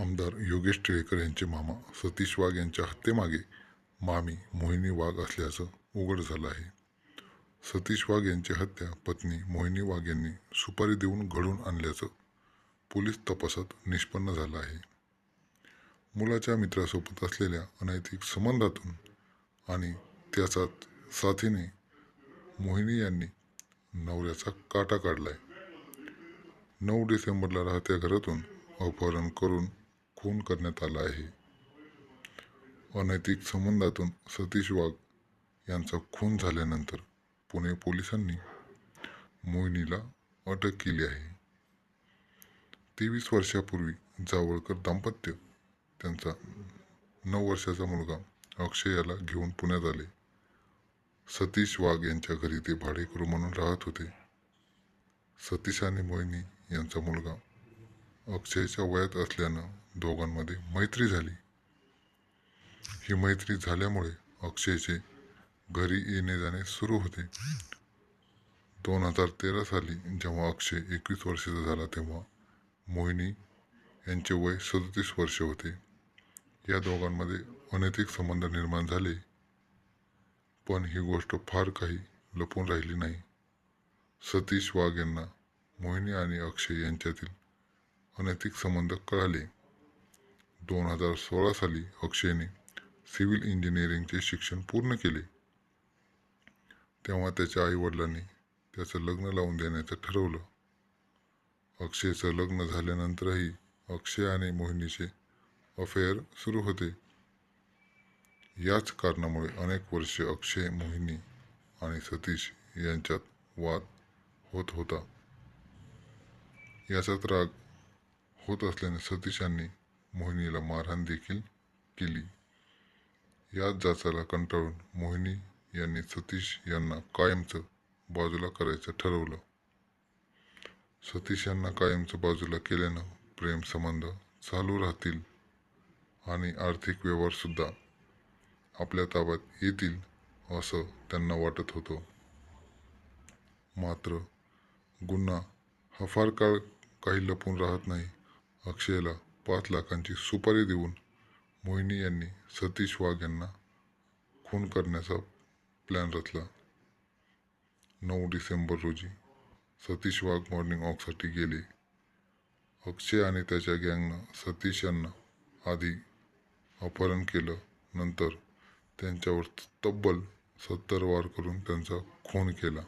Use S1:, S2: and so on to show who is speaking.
S1: आमदार योगेश टिळेकर यांचे मामा सतीश वाघ यांच्या हत्येमागे मामी मोहिनी वाघ असल्याचं उघड झालं आहे. सतीश वाघ यांची हत्या पत्नी मोहिनी वाघ यांनी सुपारी देऊन घडून आणल्याचं पोलीस तपासात निष्पन्न झालं आहे. मुलाच्या मित्रासोबत असलेल्या अनैतिक संबंधातून आणि त्याचा साथीने मोहिनी यांनी नवऱ्याचा काटा काढलाय. नऊ डिसेंबरला राहत्या घरातून अपहरण करून खून करण्यात आला आहे. अनैतिक संबंधातून सतीश वाघ यांचा खून झाल्यानंतर पुणे पोलिसांनी मोहिनीला अटक केली आहे. तेवीस वर्षापूर्वी जावळकर दाम्पत्य त्यांचा नऊ वर्षाचा मुलगा अक्षय याला घेऊन पुण्यात आले. सतीश वाघ यांच्या घरी ते भाडेकरू म्हणून राहत होते. सतीश आणि मोहिनी यांचा मुलगा अक्षयच्या वयात असल्यानं दोघांमध्ये मैत्री झाली. ही मैत्री झाल्यामुळे अक्षयचे घरी येणे जाणे सुरू होते. दोन हजार तेरा साली जेव्हा अक्षय एकवीस वर्षाचा झाला तेव्हा मोहिनी यांचे वय सदतीस वर्ष होते. या दोघांमध्ये अनैतिक संबंध निर्माण झाले पण ही गोष्ट फार काही लपून राहिली नाही. सतीश वाघ यांना मोहिनी आणि अक्षय यांच्यातील अनैतिक संबंध कळाले. दोन हजार सोळा साली अक्षयने सिव्हिल इंजिनिअरिंगचे शिक्षण पूर्ण केले. तेव्हा त्याच्या आईवडिलांनी त्याचं लग्न लावून देण्याचं ठरवलं. अक्षयचं लग्न झाल्यानंतरही अक्षय आणि मोहिनीचे अफेअर सुरू होते. याच कारणामुळे अनेक वर्षे अक्षय मोहिनी आणि सतीश यांच्यात वाद होत होता. याचाच राग होत असल्याने सतीशांनी मोहिनीला मारहाण देखील केली. याच जाचाला कंटाळून मोहिनी यांनी सतीश यांना कायमचं बाजूला करायचं ठरवलं. सतीश यांना कायमचं बाजूला केल्यानं प्रेमसंबंध चालू राहतील आणि आर्थिक व्यवहारसुद्धा आपल्या ताब्यात येतील असं त्यांना वाटत होतं. मात्र गुन्हा हा फार काळ काही लपून राहत नाही. अक्षयला पाच लाखांची सुपारी देऊन मोहिनी यांनी सतीश वाघ यांना खून करण्याचा प्लॅन रचला. नऊ डिसेंबर रोजी सतीश वाघ मॉर्निंग वॉकसाठी गेले. अक्षय आणि त्याच्या गँगनं सतीश यांना आधी अपहरण केलं. नंतर त्यांच्यावर तब्बल सत्तर वार करून त्यांचा खून केला.